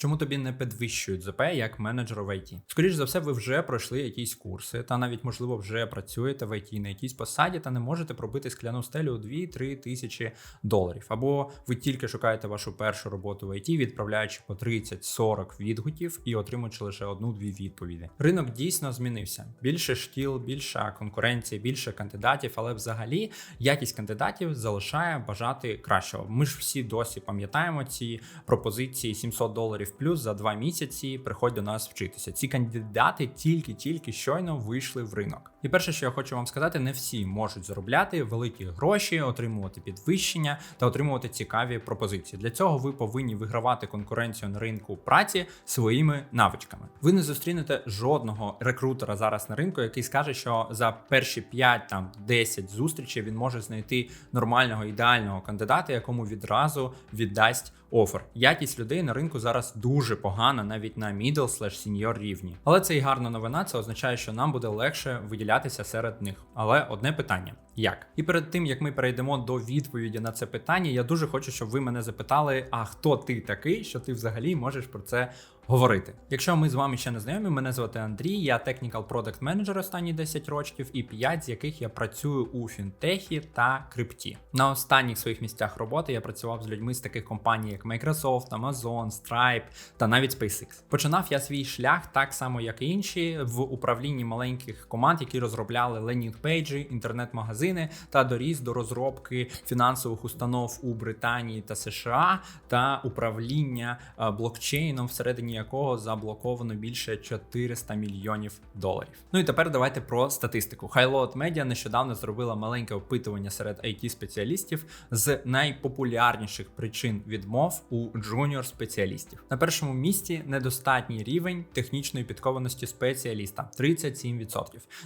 Чому тобі не підвищують ЗП як менеджеру в IT? Скоріше за все, ви вже пройшли якісь курси, та навіть, можливо, вже працюєте в IT на якійсь посаді та не можете пробити скляну стелю у 2-3 тисячі доларів. Або ви тільки шукаєте вашу першу роботу в IT, відправляючи по 30-40 відгуків і отримуючи лише одну-дві відповіді. Ринок дійсно змінився. Більше шкіл, більша конкуренція, більше кандидатів, але взагалі якість кандидатів залишає бажати кращого. Ми ж всі досі пам'ятаємо ці пропозиції 700 доларів плюс за два місяці. Приходь до нас вчитися. Ці кандидати тільки-тільки щойно вийшли в ринок. І перше, що я хочу вам сказати, не всі можуть заробляти великі гроші, отримувати підвищення та отримувати цікаві пропозиції. Для цього ви повинні вигравати конкуренцію на ринку праці своїми навичками. Ви не зустрінете жодного рекрутера зараз на ринку, який скаже, що за перші 5 там 10 зустрічей він може знайти нормального ідеального кандидата, якому відразу віддасть офер. Якість людей на ринку зараз дуже погана, навіть на middle slash senior рівні. Але це і гарна новина. Це означає, що нам буде легше виділятися серед них. Але одне питання: як? І перед тим як ми перейдемо до відповіді на це питання, я дуже хочу, щоб ви мене запитали: а хто ти такий, що ти взагалі можеш про це говорити. Якщо ми з вами ще не знайомі, мене звати Андрій, я Technical Product Manager останні 10 років, і 5 з яких я працюю у фінтехі та крипті. На останніх своїх місцях роботи я працював з людьми з таких компаній, як Microsoft, Amazon, Stripe та навіть SpaceX. Починав я свій шлях так само, як і інші, в управлінні маленьких команд, які розробляли лендінг-пейджі, інтернет-магазини та доріс до розробки фінансових установ у Британії та США та управління е, блокчейном всередині якого заблоковано більше 400 мільйонів доларів. Ну і тепер давайте про статистику. Highload Media нещодавно зробила маленьке опитування серед it спеціалістів з найпопулярніших причин відмов у джуніор спеціалістів. На першому місці недостатній рівень технічної підкованості спеціаліста 37%.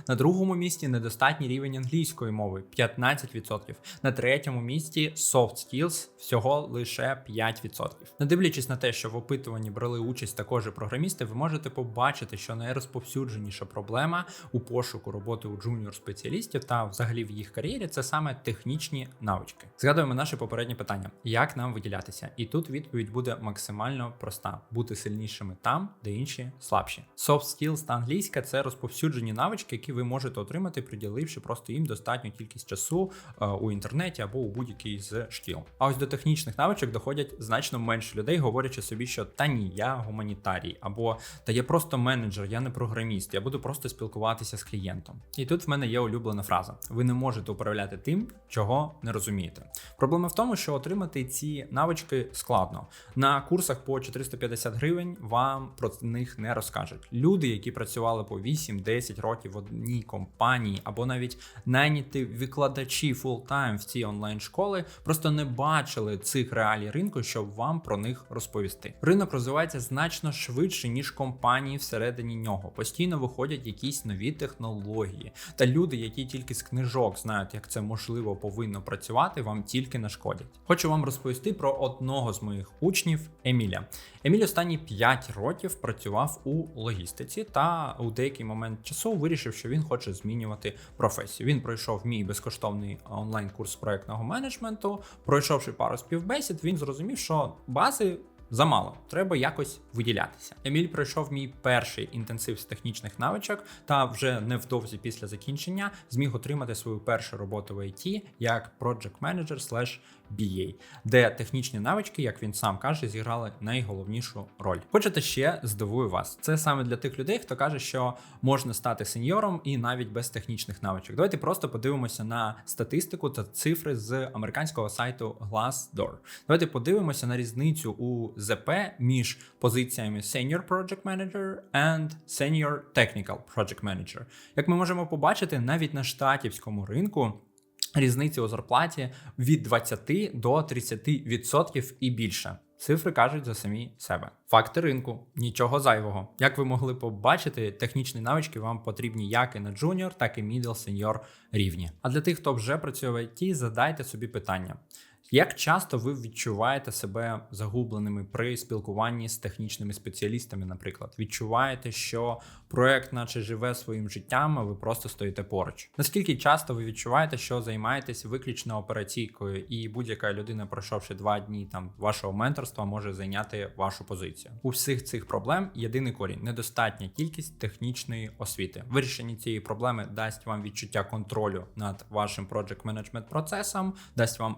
На другому місці недостатній рівень англійської мови 15%. На третьому місці soft skills всього лише 5%. Не дивлячись на те, що в опитуванні брали участь також програмісти, ви можете побачити, що найрозповсюдженіша проблема у пошуку роботи у джуніор спеціалістів та взагалі в їх кар'єрі це саме технічні навички. Згадуємо наше попереднє питання: як нам виділятися? І тут відповідь буде максимально проста: бути сильнішими там, де інші слабші. Soft skills та англійська це розповсюджені навички, які ви можете отримати, приділивши просто їм достатню кількість часу е, у інтернеті або у будь-якій з шкіл. А ось до технічних навичок доходять значно менше людей, говорячи собі, що та ні, я гуманітарій, або та я просто менеджер, я не програміст, я буду просто спілкуватися з клієнтом. І тут в мене є улюблена фраза: ви не можете управляти тим, чого не розумієте. Проблема в тому, що отримати ці навички складно. На курсах по 450 гривень вам про них не розкажуть. Люди, які працювали по 8-10 років в одній компанії, або навіть найняті викладачі фултайм в ці онлайн школи, просто не бачили цих реалій ринку, щоб вам про них розповісти. Ринок розвивається значно швидше, ніж компанії всередині нього. Постійно виходять якісь нові технології. Та люди, які тільки з книжок знають, як це можливо повинно працювати, вам тільки нашкодять. Хочу вам розповісти про одного з моїх учнів Еміля. Еміль останні 5 років працював у логістиці та у деякий момент часу вирішив, що він хоче змінювати професію. Він пройшов мій безкоштовний онлайн-курс проектного менеджменту. Пройшовши пару співбесід, він зрозумів, що бази замало, треба якось виділятися. Еміль пройшов мій перший інтенсив з технічних навичок, та вже невдовзі після закінчення зміг отримати свою першу роботу в IT як project manager slash BA, де технічні навички, як він сам каже, зіграли найголовнішу роль. Хочете ще здивую вас. Це саме для тих людей, хто каже, що можна стати сеньором і навіть без технічних навичок. Давайте просто подивимося на статистику та цифри з американського сайту Glassdoor. Давайте подивимося на різницю у ЗП між позиціями Senior Project Manager and Senior Technical Project Manager. Як ми можемо побачити, навіть на штатівському ринку. Різниця у зарплаті від 20 до 30% і більше. Цифри кажуть за самі себе. Факти ринку, нічого зайвого. Як ви могли побачити, технічні навички вам потрібні як і на джуніор, так і мідл сеньор рівні. А для тих, хто вже працює в IT, задайте собі питання. Як часто ви відчуваєте себе загубленими при спілкуванні з технічними спеціалістами, наприклад, відчуваєте, що проект, наче живе своїм життям, а ви просто стоїте поруч? Наскільки часто ви відчуваєте, що займаєтесь виключно операційкою, і будь-яка людина, пройшовши два дні там вашого менторства, може зайняти вашу позицію? У всіх цих проблем єдиний корінь недостатня кількість технічної освіти. Вирішення цієї проблеми дасть вам відчуття контролю над вашим project management процесом, дасть вам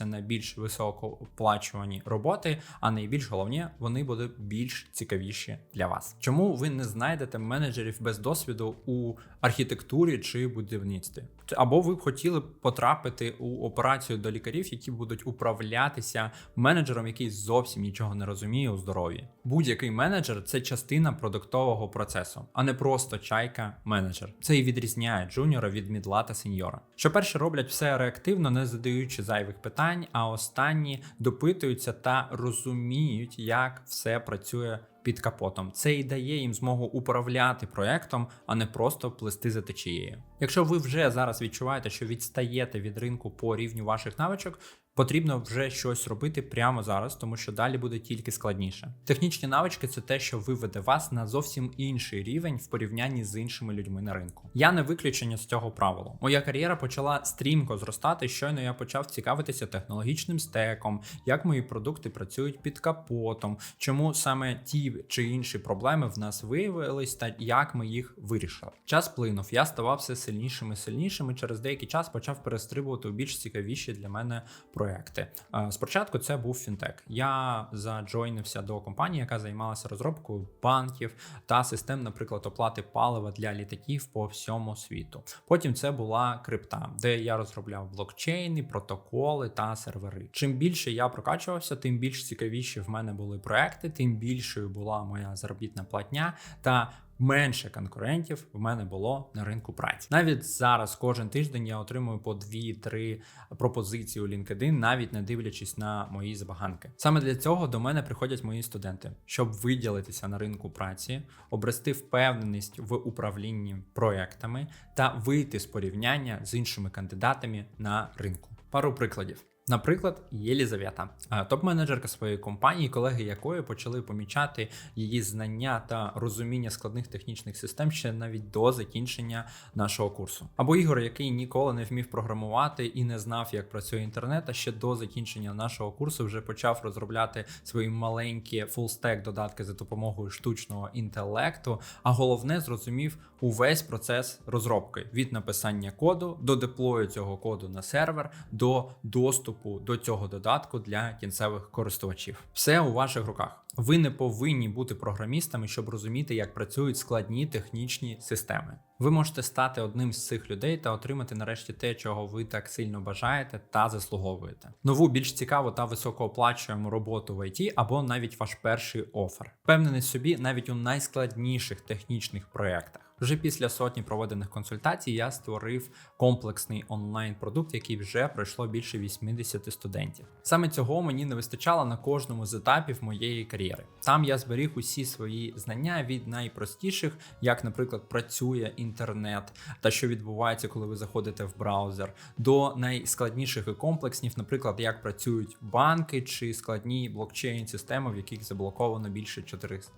аплайтися на більш високооплачувані роботи, а найбільш головне, вони будуть більш цікавіші для вас. Чому ви не знайдете менеджерів без досвіду у архітектурі чи будівництві? Або ви б хотіли потрапити у операцію до лікарів, які будуть управлятися менеджером, який зовсім нічого не розуміє у здоров'ї. Будь-який менеджер це частина продуктового процесу, а не просто чайка менеджер. Це і відрізняє джуніора від мідла та сеньора. Що перші роблять все реактивно, не задаючи зайвих питань, а останні допитуються та розуміють, як все працює. Під капотом це і дає їм змогу управляти проектом, а не просто плести за течією. Якщо ви вже зараз відчуваєте, що відстаєте від ринку по рівню ваших навичок, потрібно вже щось робити прямо зараз, тому що далі буде тільки складніше. Технічні навички це те, що виведе вас на зовсім інший рівень в порівнянні з іншими людьми на ринку. Я не виключення з цього правилу. Моя кар'єра почала стрімко зростати. Щойно я почав цікавитися технологічним стеком, як мої продукти працюють під капотом, чому саме ті чи інші проблеми в нас виявились, та як ми їх вирішили. Час плинув, я ставав все сильнішим і сильнішим, і через деякий час почав перестрибувати у більш цікавіші для мене проекти. Спочатку це був фінтек. Я заджойнився до компанії, яка займалася розробкою банків та систем, наприклад, оплати палива для літаків по всьому світу. Потім це була крипта, де я розробляв блокчейни, протоколи та сервери. Чим більше я прокачувався, тим більш цікавіші в мене були проекти, тим більшою була моя заробітна платня та менше конкурентів в мене було на ринку праці. Навіть зараз кожен тиждень я отримую по 2-3 пропозиції у LinkedIn, навіть не дивлячись на мої забаганки. Саме для цього до мене приходять мої студенти, щоб виділитися на ринку праці, обрести впевненість в управлінні проектами та вийти з порівняння з іншими кандидатами на ринку. Пару прикладів. Наприклад, Єлізавета, топ-менеджерка своєї компанії, колеги якої почали помічати її знання та розуміння складних технічних систем ще навіть до закінчення нашого курсу. Або Ігор, який ніколи не вмів програмувати і не знав, як працює інтернет, а ще до закінчення нашого курсу вже почав розробляти свої маленькі фулстек додатки за допомогою штучного інтелекту. А головне, зрозумів увесь процес розробки від написання коду до деплою цього коду на сервер до доступу доступу до цього додатку для кінцевих користувачів. Все у ваших руках. Ви не повинні бути програмістами, щоб розуміти, як працюють складні технічні системи. Ви можете стати одним з цих людей та отримати нарешті те, чого ви так сильно бажаєте та заслуговуєте. Нову більш цікаву та високооплачуємо роботу в ІТ або навіть ваш перший офер. Впевнений собі навіть у найскладніших технічних проєктах. Вже після сотні проведених консультацій я створив комплексний онлайн-продукт, який вже пройшло більше 80 студентів. Саме цього мені не вистачало на кожному з етапів моєї кар'єри. Там я зберіг усі свої знання від найпростіших, як, наприклад, працює інтернет та що відбувається, коли ви заходите в браузер, до найскладніших і комплексних, наприклад, як працюють банки чи складні блокчейн-системи, в яких заблоковано більше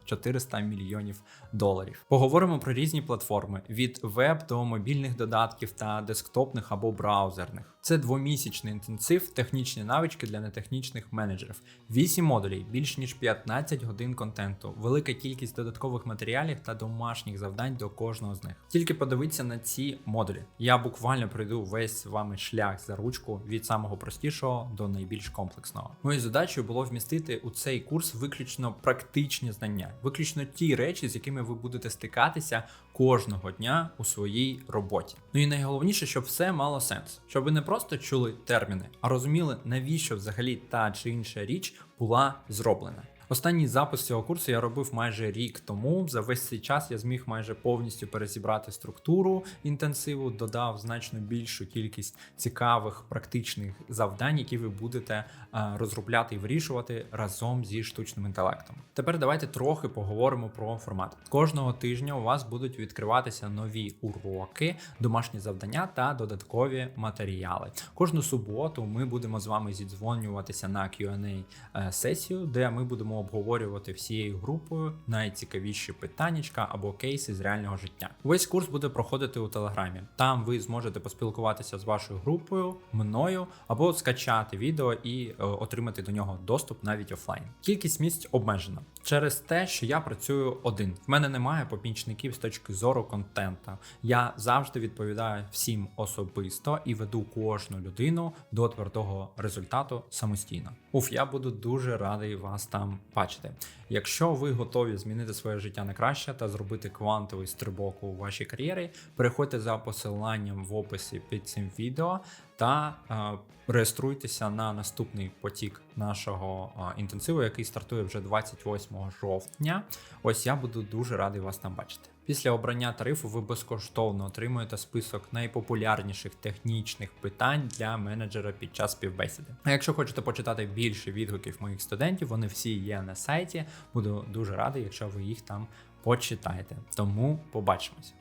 400 мільйонів доларів. Поговоримо про різні платформи від веб до мобільних додатків та десктопних або браузерних. Це двомісячний інтенсив, технічні навички для нетехнічних менеджерів, 8 модулей, більш ніж 15 годин контенту, велика кількість додаткових матеріалів та домашніх завдань до кожного з них. Тільки подивіться на ці модулі. Я буквально пройду весь з вами шлях за ручку від самого простішого до найбільш комплексного. Моєю задачею було вмістити у цей курс виключно практичні знання, виключно ті речі, з якими ви будете стикатися кожного дня у своїй роботі. Ну і найголовніше, щоб все мало сенс, щоб ви не просто чули терміни, а розуміли, навіщо взагалі та чи інша річ була зроблена. Останній запис цього курсу я робив майже рік тому. За весь цей час я зміг майже повністю перезібрати структуру інтенсиву, додав значно більшу кількість цікавих практичних завдань, які ви будете е, розробляти і вирішувати разом зі штучним інтелектом. Тепер давайте трохи поговоримо про формат. Кожного тижня у вас будуть відкриватися нові уроки, домашні завдання та додаткові матеріали. Кожну суботу ми будемо з вами зідзвонюватися на Q&A е, сесію, де ми будемо обговорювати всією групою найцікавіші питаннячка або кейси з реального життя. Весь курс буде проходити у телеграмі. Там ви зможете поспілкуватися з вашою групою, мною або скачати відео і е, отримати до нього доступ навіть офлайн. Кількість місць обмежена через те, що я працюю один. В мене немає помічників з точки зору контента. Я завжди відповідаю всім особисто і веду кожну людину до твердого результату самостійно. Уф, я буду дуже радий вас там бачити. Якщо ви готові змінити своє життя на краще та зробити квантовий стрибок у вашій кар'єрі, переходьте за посиланням в описі під цим відео та е, реєструйтеся на наступний потік нашого е, інтенсиву, який стартує вже 28 жовтня. Ось я буду дуже радий вас там бачити. Після обрання тарифу ви безкоштовно отримуєте список найпопулярніших технічних питань для менеджера під час співбесіди. А якщо хочете почитати більше відгуків моїх студентів, вони всі є на сайті. Буду дуже радий, якщо ви їх там почитаєте. Тому побачимось.